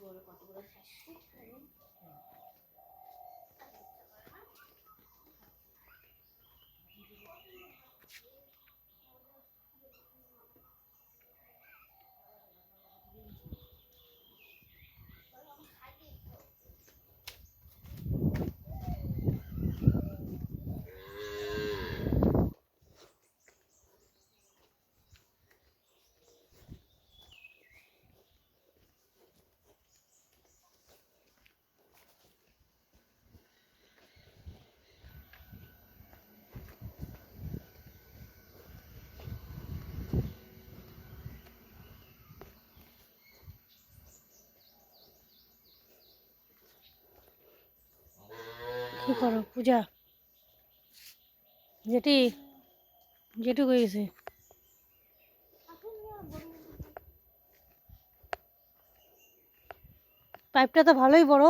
বলে কতগুলো খাচ্ছি কি করো পূজা? যেটি যেটুকু গেছে? পাইপটা তো ভালোই বড়।